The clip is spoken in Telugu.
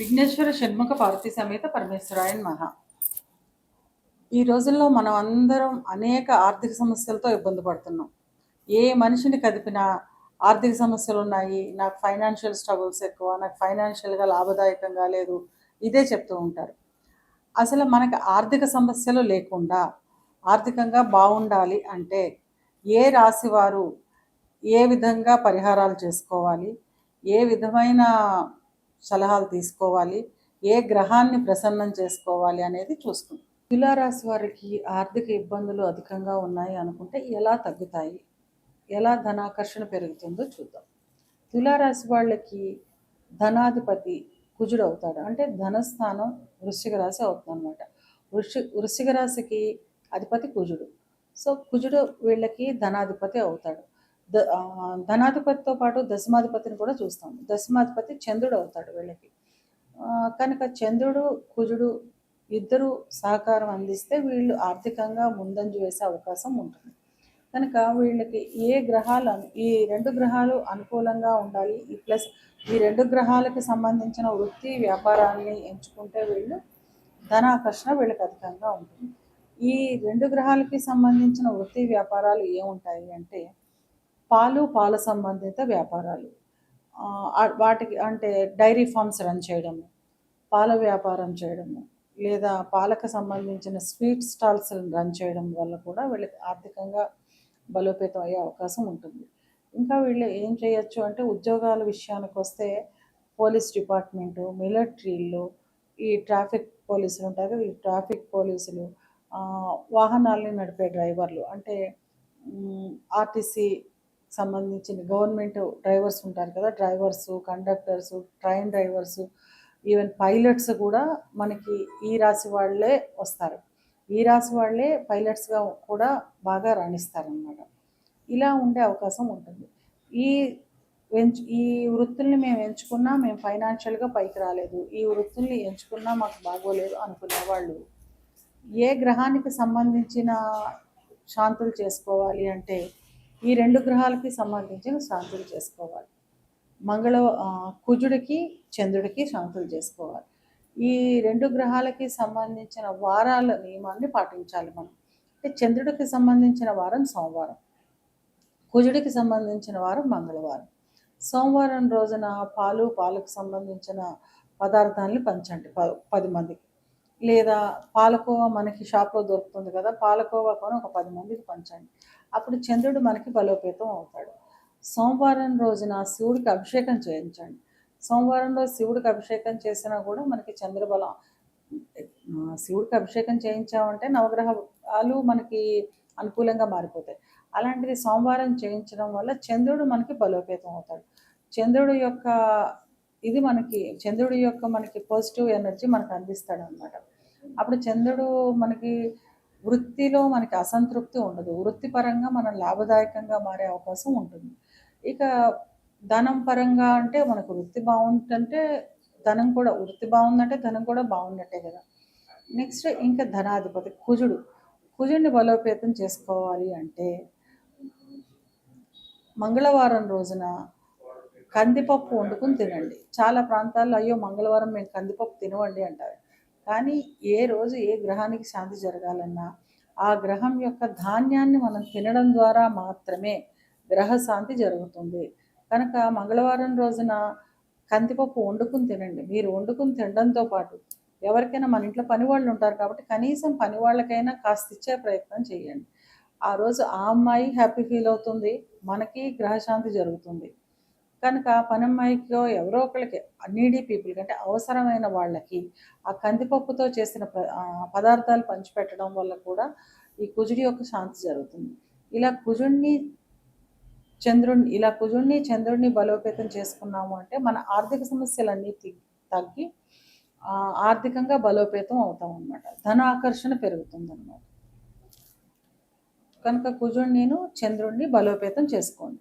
విఘ్నేశ్వర షణ్ముఖ పార్వతి సమేత పరమేశ్వరాయన్ మహా ఈ రోజుల్లో మనం అందరం అనేక ఆర్థిక సమస్యలతో ఇబ్బంది పడుతున్నాం. ఏ మనిషిని కదిపినా ఆర్థిక సమస్యలు ఉన్నాయి నాకు ఫైనాన్షియల్ స్ట్రగుల్స్ ఎక్కువ నాకు ఫైనాన్షియల్గా లాభదాయకంగా లేదు ఇదే చెప్తూ ఉంటారు. అసలు మనకు ఆర్థిక సమస్యలు లేకుండా ఆర్థికంగా బాగుండాలి అంటే ఏ రాశి వారు ఏ విధంగా పరిహారాలు చేసుకోవాలి ఏ విధమైన సలహాలు తీసుకోవాలి ఏ గ్రహాన్ని ప్రసన్నం చేసుకోవాలి అనేది చూస్తుంది తులారాశి వారికి ఆర్థిక ఇబ్బందులు అధికంగా ఉన్నాయి అనుకుంటే ఎలా తగ్గుతాయి? ఎలా ధనాకర్షణ పెరుగుతుందో చూద్దాం. తులారాశి వాళ్ళకి ధనాధిపతి కుజుడు అవుతాడు. అంటే ధనస్థానం వృశ్చిక రాశి అవుతుంది అనమాట వృషి వృశ్చిక రాశికి అధిపతి కుజుడు. సో కుజుడు వీళ్ళకి ధనాధిపతి అవుతాడు. ద ధనాధిపతితో పాటు దశమాధిపతిని కూడా చూస్తాం. దశమాధిపతి చంద్రుడు అవుతాడు వీళ్ళకి. కనుక చంద్రుడు కుజుడు ఇద్దరు సహకారం అందిస్తే వీళ్ళు ఆర్థికంగా ముందంజ వేసే అవకాశం ఉంటుంది. కనుక వీళ్ళకి ఏ గ్రహాలు ఈ రెండు గ్రహాలు అనుకూలంగా ఉండాలి ఈ ప్లస్ ఈ రెండు గ్రహాలకు సంబంధించిన వృత్తి వ్యాపారాన్ని ఎంచుకుంటే వీళ్ళు ధనాకర్షణ వీళ్ళకి అధికంగా ఉంటుంది. ఈ రెండు గ్రహాలకి సంబంధించిన వృత్తి వ్యాపారాలు ఏముంటాయి అంటే పాలు పాల సంబంధిత వ్యాపారాలు. వాటికి అంటే డైరీ ఫార్మ్స్ రన్ చేయడము పాల వ్యాపారం చేయడము లేదా పాలకు సంబంధించిన స్వీట్ స్టాల్స్ రన్ చేయడం వల్ల కూడా వీళ్ళకి ఆర్థికంగా బలోపేతం అయ్యే అవకాశం ఉంటుంది. ఇంకా వీళ్ళు ఏం చేయొచ్చు అంటే ఉద్యోగాల విషయానికి వస్తే పోలీస్ డిపార్ట్మెంటు మిలిటరీలు ఈ ట్రాఫిక్ పోలీసులు ఉంటారు కదా, ఈ ట్రాఫిక్ పోలీసులు వాహనాలని వాహనాల్ని నడిపే డ్రైవర్లు అంటే ఆర్టీసీ సంబంధించిన గవర్నమెంట్ డ్రైవర్స్ ఉంటారు కదా drivers conductors train drivers even pilots కూడా మనకి ఈ రాశి వాళ్ళే వస్తారు. ఈ రాశి వాళ్ళే పైలట్స్గా కూడా బాగా రాణిస్తారనమాట ఇలా ఉండే అవకాశం ఉంటుంది. ఈ ఎంచు ఈ వృత్తుల్ని మేము ఎంచుకున్నా మేము ఫైనాన్షియల్గా పైకి రాలేదు. ఈ వృత్తుల్ని ఎంచుకున్నా మాకు బాగోలేదు అనుకునే వాళ్ళు ఏ గ్రహానికి సంబంధించిన శాంతులు చేసుకోవాలి అంటే ఈ రెండు గ్రహాలకి సంబంధించిన శాంతులు చేసుకోవాలి. మంగళ కుజుడికి చంద్రుడికి శాంతులు చేసుకోవాలి. ఈ రెండు గ్రహాలకి సంబంధించిన వారాల నియమాన్ని పాటించాలి మనం. అంటే చంద్రుడికి సంబంధించిన వారం సోమవారం కుజుడికి సంబంధించిన వారం మంగళవారం. సోమవారం రోజున పాలు పాలకు సంబంధించిన పదార్థాలని పంచండి ప- పది మందికి. లేదా పాలకోవా మనకి షాప్లో దొరుకుతుంది కదా పాలకోవా కొని ఒక పది మందికి పంచండి. అప్పుడు చంద్రుడు మనకి బలోపేతం అవుతాడు. సోమవారం రోజున శివుడికి అభిషేకం చేయించండి. సోమవారం రోజు శివుడికి అభిషేకం చేసినా కూడా మనకి చంద్రబలం శివుడికి అభిషేకం చేయించామంటే నవగ్రహాలు మనకి అనుకూలంగా మారిపోతాయి. అలాంటిది సోమవారం చేయించడం వల్ల చంద్రుడు మనకి బలోపేతం అవుతాడు. చంద్రుడు యొక్క ఇది మనకి చంద్రుడి యొక్క మనకి పాజిటివ్ ఎనర్జీ మనకు అందిస్తాడు అనమాట అప్పుడు చంద్రుడు మనకి వృత్తిలో మనకి అసంతృప్తి ఉండదు. వృత్తిపరంగా మనం లాభదాయకంగా మారే అవకాశం ఉంటుంది. ఇక ధనం పరంగా అంటే మనకు వృత్తి బాగుంటుంటే ధనం కూడా వృత్తి బాగుందంటే ధనం కూడా బాగున్నట్టే కదా. నెక్స్ట్ ఇంకా ధనాధిపతి కుజుడు. కుజుడిని బలోపేతం చేసుకోవాలి అంటే మంగళవారం రోజున కందిపప్పు వండుకుని తినండి. చాలా ప్రాంతాల్లో అయ్యో మంగళవారం మేము కందిపప్పు తినవండి అంటారు. కానీ ఏ రోజు ఏ గ్రహానికి శాంతి జరగాలన్నా ఆ గ్రహం యొక్క ధాన్యాన్ని మనం తినడం ద్వారా మాత్రమే గ్రహ శాంతి జరుగుతుంది. కనుక మంగళవారం రోజున కందిపప్పు వండుకుని తినండి. మీరు వండుకుని తినడంతో పాటు ఎవరికైనా మన ఇంట్లో పని వాళ్ళు ఉంటారు కాబట్టి కనీసం పని వాళ్ళకైనా కాస్త ఇచ్చే ప్రయత్నం చేయండి. ఆ రోజు ఆ అమ్మాయి హ్యాపీ ఫీల్ అవుతుంది. మనకి గ్రహశాంతి జరుగుతుంది. కనుక పనమ్మాయికో ఎవరో ఒకరికి నీడీ పీపుల్కి అంటే అవసరమైన వాళ్ళకి ఆ కందిపప్పుతో చేసిన పదార్థాలు పంచిపెట్టడం వల్ల కూడా ఈ కుజుడి యొక్క శాంతి జరుగుతుంది. ఇలా కుజుడిని చంద్రుడిని ఇలా కుజుడిని చంద్రుడిని బలోపేతం చేసుకున్నాము అంటే మన ఆర్థిక సమస్యలన్నీ తగ్గి ఆర్థికంగా బలోపేతం అవుతాం అన్నమాట. ధన ఆకర్షణ పెరుగుతుంది అన్నమాట కనుక కుజుడిని చంద్రుడిని బలోపేతం చేసుకోండి.